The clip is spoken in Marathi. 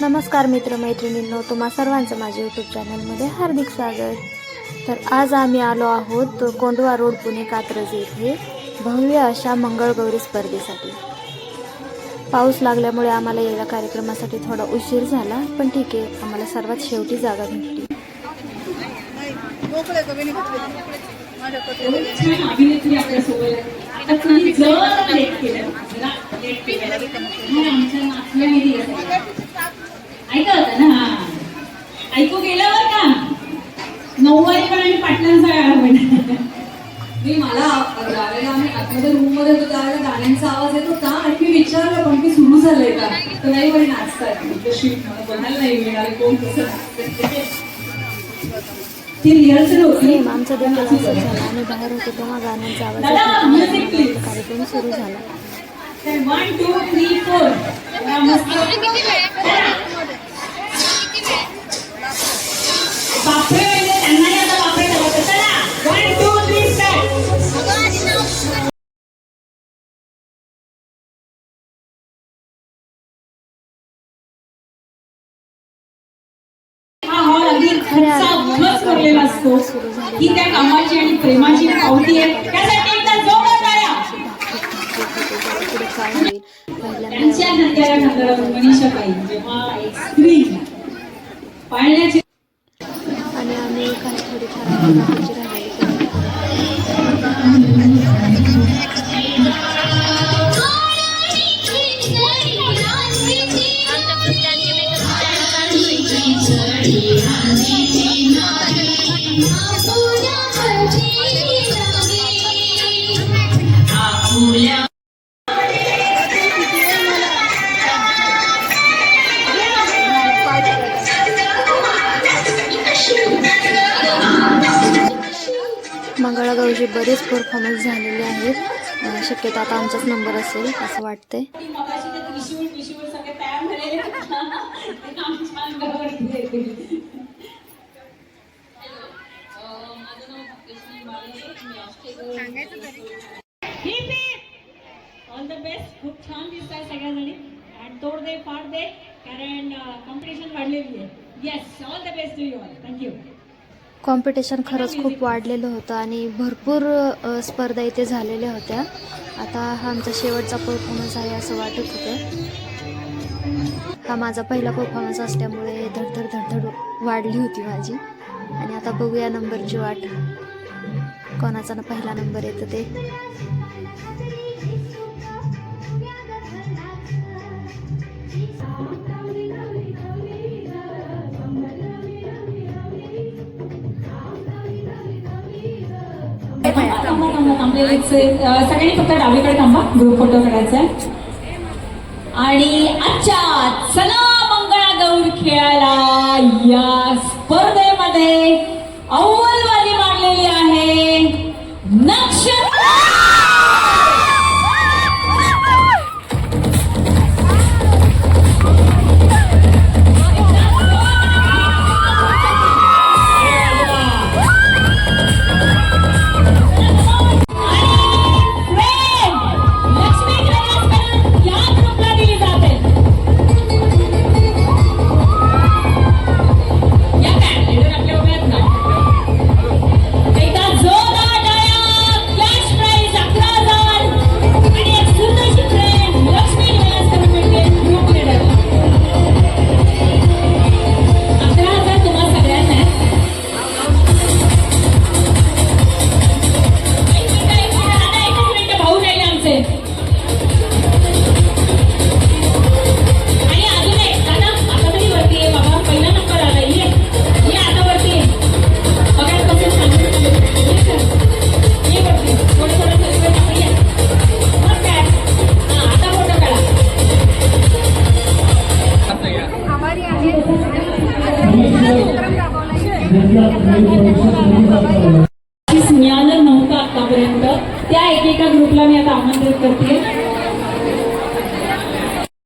नमस्कार मित्रमैत्रिणींनो तुम्हा सर्वांचं माझ्या यूट्यूब चॅनलमध्ये हार्दिक स्वागत. तर आज आम्ही आलो आहोत कोंडवा रोड पुणे कात्रज येथे भव्य अशा मंगळगौरी स्पर्धेसाठी. पाऊस लागल्यामुळे आम्हाला या कार्यक्रमासाठी थोडा उशीर झाला पण ठीक आहे आम्हाला सर्वात शेवटी जागा भेटली छान अभिनेत्री आपल्यासोबत आहे. आता तुम्ही जरा लेट केलं जरा लेट केलं हा, आमच्या नातवामध्ये असं. ऐका होतं ना हा ऐकू गेलं बरं का नऊवारी पण आणि पाटलांचा गाणं मी मला ज्यावेळेला आम्ही आतमध्ये रूममध्ये होतो त्यावेळेला गाण्यांचा आवाज येत होता आणि मी विचारलं पण की सुरू झालंय का? तर नाही म्हणे नाचतात म्हटलं शिट मला बघायला नाही मिळाले कोण कसं. ती रिहर्सल होती. आमचं देखील झालं आणि बाहेर होतो तेव्हा गाण्यांचा आवाज. कार्यक्रम सुरू झाला. वन टू थ्री फोर भरलेला असतो. ही त्या कामाची आणि प्रेमाची पावती आहे. त्यासाठी एकदा जोरदार टाळ्या त्यांच्या मनीषा पाई जेव्हा एक स्त्री पाळण्याची आणि आम्ही काही थोडी ठराविक बाकीची मंगळागौरीचे बरेच परफॉर्मन्स झालेले आहेत. शक्यतो आता आमचाच नंबर असेल असं वाटतंय. मगाशी The best. खूप छान दिसताय सगळ्याजणी. आणि तोड दे फाड दे कारण कॉम्पिटिशन वाढलेली आहे. Yes all the best to you all thank you competition खरंच खूप वाढलेलं होतं आणि भरपूर स्पर्धा इथे झालेल्या होत्या. आता हा आमचा शेवटचा परफॉर्मन्स आहे असं वाटत होतं. हा माझा पहिला परफॉर्मन्स असल्यामुळे धडधड धडधड वाढली होती माझी. आणि आता बघूया नंबरची वाट. कोणाचा ना पहिला नंबर येतो ते. थांबा, थांबा, थांबलेले म्हणजे सगळ्यांनी फक्त डावीकडे थांबा. ग्रुप फोटो काढायचा आहे आणि अच्छा चला मंगळागौर खेळायला या स्पर्धेमध्ये अव्वल ज्ञान नव्हतं आतापर्यंत. त्या एकेका ग्रुपला मी आता आमंत्रित करते